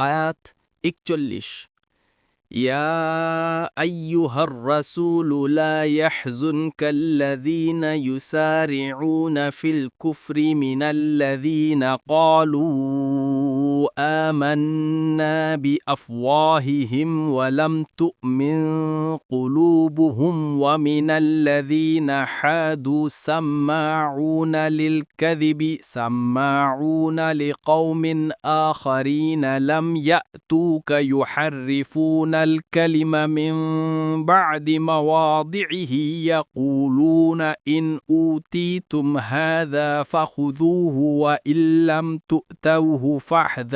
আয়াত একচল্লিশ يا أيها الرسول لا يحزنك الذين يسارعون في الكفر من الذين قالوا آمنا بأفواههم ولم تؤمن قلوبهم ومن الذين حادوا سماعون للكذب سماعون لقوم آخرين لم يأتوك يحرفون الكلم من بعد مواضعه يقولون إن أوتيتم هذا فخذوه وإن لم تؤتوه فاحذروا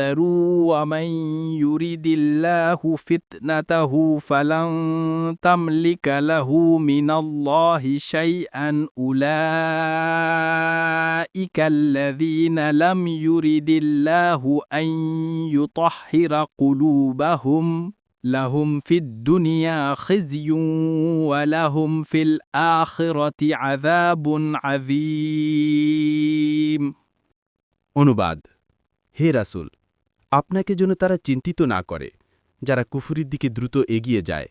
ومن يرد الله فتنته فلن تملك له من الله شيئا أولئك الذين لم يرد الله أن يطهر قلوبهم لهم في الدنيا خزي ولهم في الآخرة عذاب عظيم অনুবাদ হে রাসূল আপনাকে যেন তারা চিন্তিত না করে, যারা কুফুরির দিকে দ্রুত এগিয়ে যায়,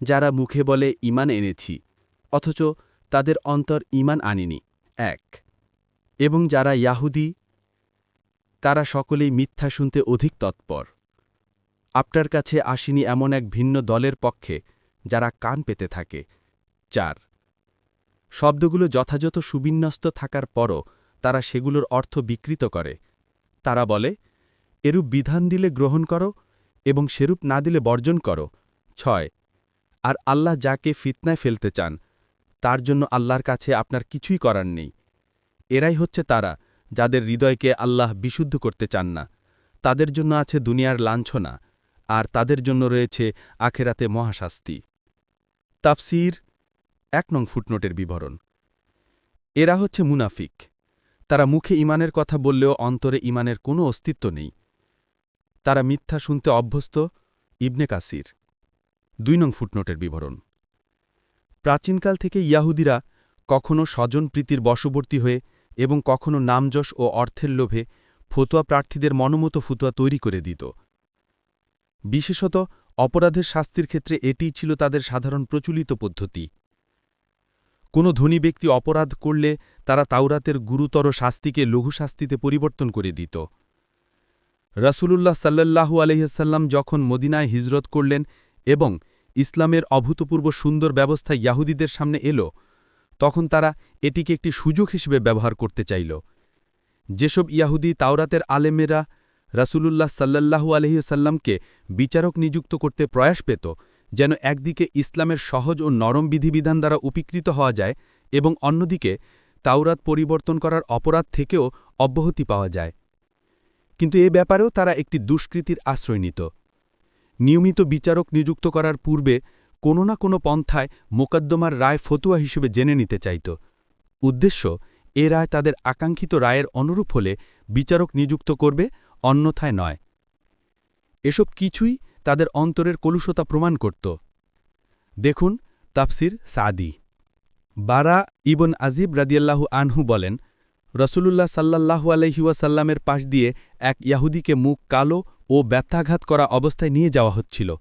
যারা মুখে বলে ইমান এনেছি, অথচ তাদের অন্তর ইমান আনেনি। এক, এবং যারা ইয়াহুদি, তারা সকলেই মিথ্যা শুনতে অধিক তৎপর। আপনার কাছে আসেনি এমন এক ভিন্ন দলের পক্ষে, যারা কান পেতে থাকে। চার, শব্দগুলো যথাযথ সুবিন্যস্ত থাকার পরও তারা সেগুলোর অর্থ বিকৃত করে। তারা বলে এরূপ বিধান দিলে গ্রহণ করো এবং সেরূপ না দিলে বর্জন করো। ছয়, আর আল্লাহ যাকে ফিতনায় ফেলতে চান, তার জন্য আল্লাহর কাছে আপনার কিছুই করার নেই। এরাই হচ্ছে তারা, যাদের হৃদয়কে আল্লাহ বিশুদ্ধ করতে চান না। তাদের জন্য আছে দুনিয়ার লাঞ্ছনা, আর তাদের জন্য রয়েছে আখেরাতে মহাশাস্তি। তাফসির এক নং ফুটনোটের বিবরণ। এরা হচ্ছে মুনাফিক। তারা মুখে ইমানের কথা বললেও অন্তরে ইমানের কোনো অস্তিত্ব নেই। তারা মিথ্যা শুনতে অভ্যস্ত, ইবনে কাসির। দুই নং ফুটনোটের বিবরণ। প্রাচীনকাল থেকে ইয়াহুদিরা কখনও স্বজনপ্রীতির বশবর্তী হয়ে এবং কখনও নামযশ ও অর্থের লোভে ফতুয়া প্রার্থীদের মনোমতো ফুতুয়া তৈরি করে দিত। বিশেষত অপরাধের শাস্তির ক্ষেত্রে এটিই ছিল তাদের সাধারণ প্রচলিত পদ্ধতি। কোনো ধনী ব্যক্তি অপরাধ করলে তারা তাওরাতের গুরুতর শাস্তিকে লঘু শাস্তিতে পরিবর্তন করে দিত। রাসূলুল্লাহ সাল্লাল্লাহু আলহিহাল্লাম যখন মদিনায় হিজরত করলেন এবং ইসলামের অভূতপূর্ব সুন্দর ব্যবস্থা ইয়াহুদীদের সামনে এলো, তখন তারা এটিকে একটি সুযোগ হিসেবে ব্যবহার করতে চাইল। যেসব ইয়াহুদি তাওরাতের আলেমেরা রাসূলুল্লাহ সাল্লাল্লাহু আলহিসাল্লামকে বিচারক নিযুক্ত করতে প্রয়াস পেত, যেন একদিকে ইসলামের সহজ ও নরম বিধিবিধান দ্বারা উপকৃত হওয়া যায় এবং অন্যদিকে তাওরাত পরিবর্তন করার অপরাধ থেকেও অব্যাহতি পাওয়া যায়। কিন্তু এ ব্যাপারেও তারা একটি দুষ্কৃতির আশ্রয় নিত। নিয়মিত বিচারক নিযুক্ত করার পূর্বে কোনো না কোনো পন্থায় মোকদ্দমার রায় ফতুয়া হিসেবে জেনে নিতে চাইত। উদ্দেশ্য, এ রায় তাদের আকাঙ্ক্ষিত রায়ের অনুরূপ হলে বিচারক নিযুক্ত করবে, অন্যথায় নয়। এসব কিছুই তাদের অন্তরের কলুষতা প্রমাণ করত। দেখুন তাফসির সাদি। বারা ইবন আজিব রাদিয়াল্লাহু আনহু বলেন রসুলুল্লাহ সাল্লাল্লাহু আলহিউসাল্লামের পাশ দিয়ে এক ইয়াহুদিকে মুখ কালো ও ব্যথাঘাত করা অবস্থায় নিয়ে যাওয়া হচ্ছিল।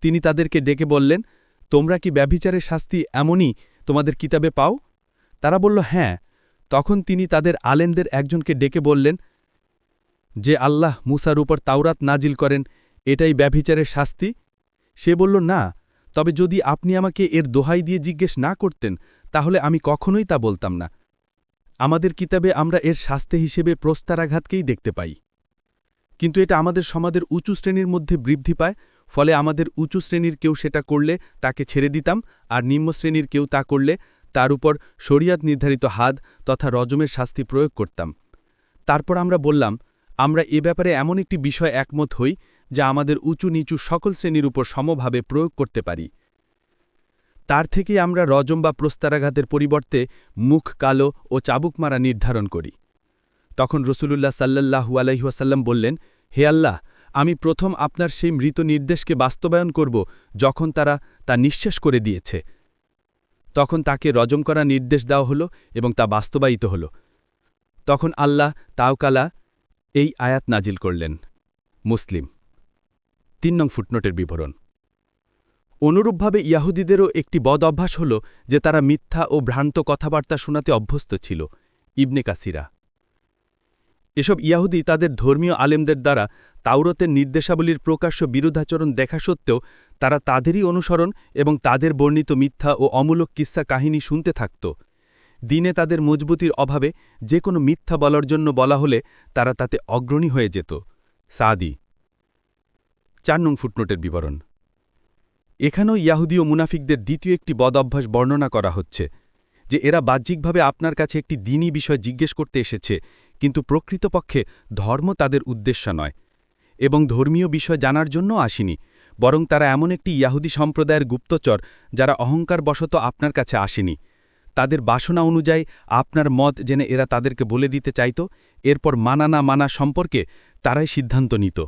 তিনি তাদেরকে ডেকে বললেন, তোমরা কি ব্যভিচারের শাস্তি এমনই তোমাদের কিতাবে পাও? তারা বলল হ্যাঁ। তখন তিনি তাদের আলেনদের একজনকে ডেকে বললেন, যে আল্লাহ মুসার উপর তাওরাত নাজিল করেন, এটাই ব্যভিচারের শাস্তি? সে বলল, না, তবে যদি আপনি আমাকে এর দোহাই দিয়ে জিজ্ঞেস না করতেন, তাহলে আমি কখনোই তা বলতাম না। আমাদের কিতাবে আমরা এর শাস্তি হিসেবে প্রস্তারাঘাতকেই দেখতে পাই। কিন্তু এটা আমাদের সমাজের উঁচু শ্রেণির মধ্যে বৃদ্ধি পায়, ফলে আমাদের উঁচু শ্রেণির কেউ সেটা করলে তাকে ছেড়ে দিতাম, আর নিম্ন শ্রেণির কেউ তা করলে তার উপর শরিয়াত নির্ধারিত হাদ তথা রজমের শাস্তি প্রয়োগ করতাম। তারপর আমরা বললাম, আমরা এ ব্যাপারে এমন একটি বিষয় একমত হই যা আমাদের উঁচু নিচু সকল শ্রেণির উপর সমভাবে প্রয়োগ করতে পারি। তার থেকে আমরা রজম বা প্রস্তারাঘাতের পরিবর্তে মুখ কালো ও চাবুক মারা নির্ধারণ করি। তখন রসুলুল্লাহ সাল্লাহু আলহিহাসাল্লাম বললেন, হে আল্লাহ, আমি প্রথম আপনার সেই মৃত নির্দেশকে বাস্তবায়ন করব যখন তারা তা নিঃশেষ করে দিয়েছে। তখন তাকে রজম করা নির্দেশ দেওয়া হল এবং তা বাস্তবায়িত হল। তখন আল্লাহ তাওকালা এই আয়াত নাজিল করলেন। মুসলিম, তিন নং ফুটনোটের বিবরণ। অনুরূপভাবে ইয়াহুদিদেরও একটি বদ অভ্যাস হল যে তারা মিথ্যা ও ভ্রান্ত কথাবার্তা শোনাতে অভ্যস্ত ছিল। ইবনে কাসিরা। এসব ইয়াহুদি তাদের ধর্মীয় আলেমদের দ্বারা তাওরতের নির্দেশাবলীর প্রকাশ্য বিরোধাচরণ দেখা সত্ত্বেও তারা তাদেরই অনুসরণ এবং তাদের বর্ণিত মিথ্যা ও অমূলক কিস্সা কাহিনী শুনতে থাকত। দিনে তাদের মজবুতির অভাবে যে কোনো মিথ্যা বলার জন্য বলা হলে তারা তাতে অগ্রণী হয়ে যেত। সাদি। চার নং ফুটনোটের বিবরণ। এখানেও ইয়াহুদি ও মুনাফিকদের দ্বিতীয় একটি বদ অভ্যাস বর্ণনা করা হচ্ছে, যে এরা বাহ্যিকভাবে আপনার কাছে একটি দিনই বিষয় জিজ্ঞেস করতে এসেছে, কিন্তু প্রকৃতপক্ষে ধর্ম তাদের উদ্দেশ্য নয় এবং ধর্মীয় বিষয় জানার জন্য আসেনি, বরং তারা এমন একটি ইয়াহুদি সম্প্রদায়ের গুপ্তচর যারা অহংকারবশত আপনার কাছে আসেনি। তাদের বাসনা অনুযায়ী আপনার মত জেনে এরা তাদেরকে বলে দিতে চাইত, এরপর মানা না মানা সম্পর্কে তারাই সিদ্ধান্ত নিত।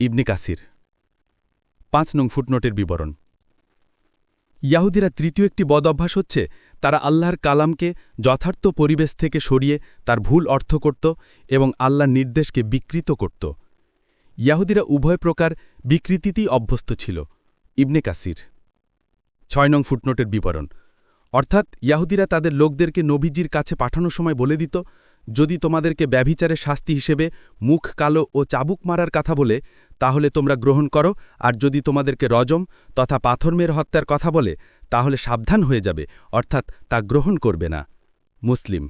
ইবনে কাসির। পাঁচ নং ফুটনোটের বিবরণ। ইয়াহুদিরা তৃতীয় একটি বদ অভ্যাস হচ্ছে, তারা আল্লাহর কালামকে যথার্থ পরিবেশ থেকে সরিয়ে তার ভুল অর্থ করত এবং আল্লাহর নির্দেশকে বিকৃত করত। ইয়াহুদিরা উভয় প্রকার বিকৃতিতেই অভ্যস্ত ছিল। ইবনে কাসির। ছয় নং ফুটনোটের বিবরণ। অর্থাৎ ইয়াহুদিরা তাদের লোকদেরকে নবীজির কাছে পাঠানোর সময় বলে দিত, যদি তোমাদেরকে ব্যভিচারের শাস্তি হিসেবে মুখ কালো ও চাবুক মারার কথা বলে তাহলে তোমরা গ্রহণ করো, আর যদি তোমাদেরকে রজম তথা পাথরমের হত্যার কথা বলে, তাহলে সাবধান হয়ে যাবে, অর্থাৎ তা গ্রহণ করবে না। মুসলিম